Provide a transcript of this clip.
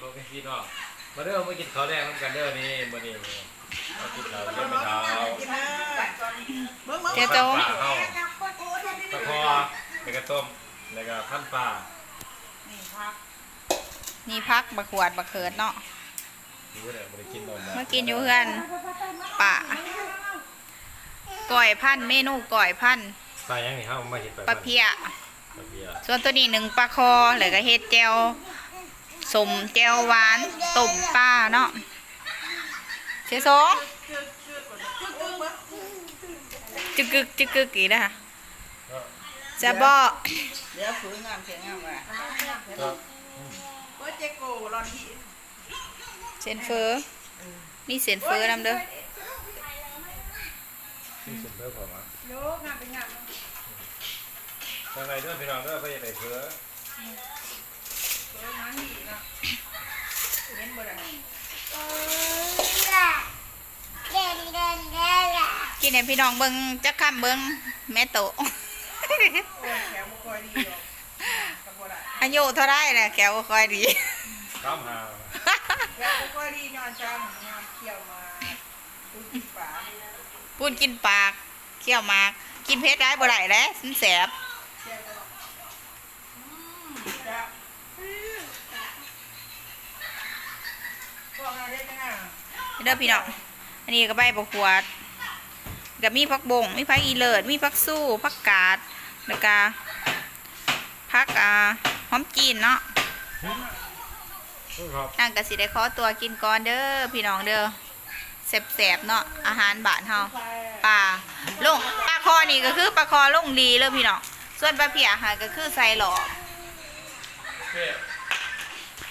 พ่อแม่พี่น้องมาเด้อมากินข้าวแรงน้ำกันเด้อนี่มื้อนี้มากินข้าวเด้อม่เท้ากินเด้อเบิ่งเบิ่งเจ๊โตปลาเฮาตะคอแล้วก็ต้มแล้วก็พันปลานี่พักนี่พักบักขวดบักเขิดเนาะดูเด้อบ่ได้กินนมเมื่อกินอยู่เพื่อนป่าก่อยพันเมนูก่อยพันปลายังนี่เฮามาเฮ็ดไปปลาเพียปลาเพียส่วนตัวนี้หนึ่งปลาคอแล้วก็เฮ็ดแจว สมแจวหวานต้มปลาเนาะเชสองจึกกึกจึกกึกอีกนะคะจะบ่เดี๋ยวฝืนงามเสียงงามว่ะก็โอ้ยเจ๊โกรอนที่เซนเฟอร์มีเซนเฟอร์นำเด้อที่สุดเด้อผมอะโยกงามเป็นงามทางไหนเด้อพี่น้องเด้อเพิ่นจะได้เผือเออมาหีเนาะเห็นบ่ได้ กินให้พี่น้องเบิ่งจักคำเบิ่งแม่โตโอ้ยแขวบ่ค่อยดีหรอกกับบ่ได้อายุเท่าไรแหละแกวบ่ค่อยดีข้ามหาแขวบ่ค่อยดีย้อนจังยามเที่ยวมาดูกินปลาพูดกินปากเคี้ยวหมากกินเพชรได้บ่ได้แหล้วมันแสบเที่ยวตลอดอืมจ้ะพวก เราได้จังอะเด้อพี่น้องอันนี้ก็ใบบักขวดก็มีผักบงมีผักอีเลิศมีผักสู้ผักกาดแล้วก็ผักอ่าหอมจีนเนาะครับนั่งก็สิได้ขอตัวกินก่อนเด้อพี่น้องเด้อแสบๆเนาะอาหารบ้านเฮาปลาลงปลาคอนี่ก็คือปลาคอลงดีเลยพี่น้องส่วนปลาเพียค่ะก็คือใส่หลอกเพื่อ